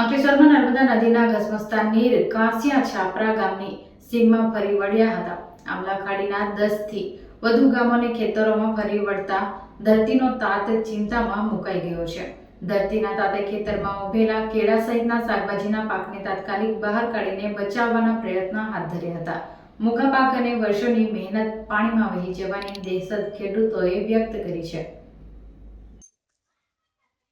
અંકલેશ્વરમાં નર્મદા નદીના ધસમસતા નીર કાંસિયા છાપરા ગામની સીમમાં ફરી વળ્યા હતા. આમલા આમલાખાડીના દસથી વધુ ગામોને ખેતરોમાં ફરી વળતા ધરતીનો તાત ચિંતામાં મુકાઈ ગયો છે. ધરતીના તાતે ખેતરમાં ઉભેલા કેળા સહિતના શાકભાજીના પાકને તાત્કાલિક બહાર કાઢીને બચાવવાના પ્રયત્ન હાથ ધર્યા હતા. મૂંગા પાક અને વર્ષોની મહેનત પાણીમાં વહી જવાની દહેશત ખેડૂતોએ વ્યક્ત કરી છે.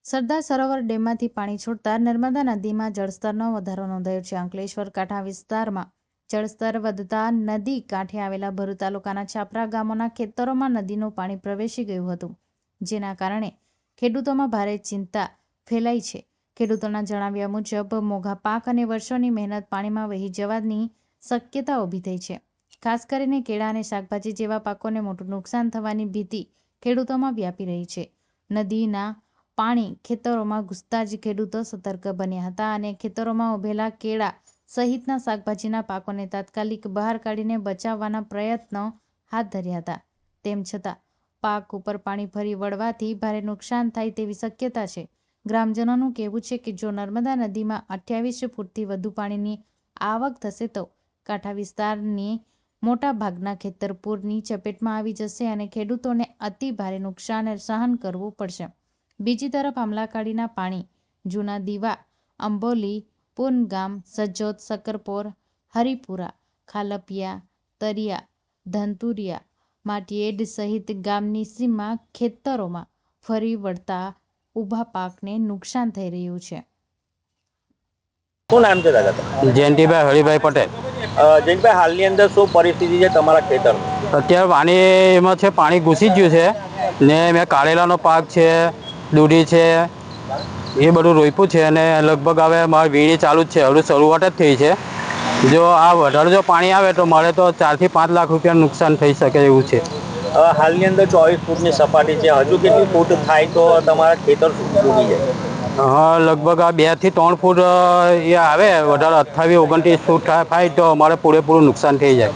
સરદાર સરોવર ડેમમાંથી પાણી છોડતા નર્મદા નદીમાં જળસ્તરનો વધારો નોંધાયો છે. અંકલેશ્વર, કાંઠા વિસ્તારમાં જળસ્તર વધતા નદી કાંઠે આવેલા ભરૂ તાલુકાના છાપરા ગામોના ખેતરોમાં નદીનું પાણી પ્રવેશી ગયું હતું, જેના કારણે ખેડૂતોમાં ભારે ચિંતા ફેલાઈ છે. ખેડૂતોના જણાવ્યા મુજબ, મોઘા પાક અને વર્ષોની મહેનત પાણીમાં વહી જવાની શક્યતા ઊભી થઈ છે. ખાસ કરીને કેળા અને શાકભાજી જેવા પાકોને મોટું નુકસાન થવાની ભીતિ ખેડૂતોમાં વ્યાપી રહી છે. નદીના પાણી ખેતરોમાં ઘૂસતા જ ખેડૂતો સતર્ક બન્યા હતા અને ખેતરોમાં ઉભેલા કેળા સહિતના શાકભાજીના પાકોને તાત્કાલિક બહાર કાઢીને બચાવવાના પ્રયત્નો હાથ ધર્યા હતા. તેમ છતાં, પાક ઉપર પાણી ફરી વળવાથી ભારે નુકસાન થાય તેવી શક્યતા છે. ગ્રામજનોનું કહેવું છે કે જો નર્મદા નદીમાં અઠ્યાવીસ ફૂટથી વધુ પાણીની આવક થશે તો કાંઠા વિસ્તારની મોટા ભાગના ખેતર પૂરની ચપેટમાં આવી જશે અને ખેડૂતોને અતિ ભારે નુકસાન સહન કરવું પડશે. બીજી તરફ આમલાકાડીના પાણી જૂના દીવા અંબોલી પૂનગામ સજ્જોત સકરપોર હરિપુરા ખાલપિયા તરિયા ધંતુરિયા માટીએડ સહિત ગામની સીમા ખેતરોમાં ફરી વળતા ઊભા પાકને નુકસાન થઈ રહ્યું છે. શું નામ છે દાદા જયંતિભાઈ હરિભાઈ પટેલ. જયંતિભાઈ હાલની અંદર શું પરિસ્થિતિ છે તમારા ખેતર અત્યારે પાણી એમાં છે પાણી ઘૂસી ગયું છે ને મેં કારેલાનો પાક છે દૂધી છે. એ બધું રોપ્યું છે અને લગભગ હવે મારી વીણી ચાલુ જ છે. હવે શરૂઆત જ થઈ છે. જો આ વધારે જો પાણી આવે તો મારે તો ચારથી પાંચ લાખ રૂપિયાનું નુકસાન થઈ શકે એવું છે. હાલની અંદર ચોવીસ ફૂટની સપાટી છે. હજુ કેટલી ફૂટ થાય તો તમારા ખેતર ડૂબી જાય. હા લગભગ આ બેથી ત્રણ ફૂટ એ આવે. વધારે અઠ્ઠાવીસ ઓગણત્રીસ ફૂટ થાય તો અમારે પૂરેપૂરું નુકસાન થઈ જાય.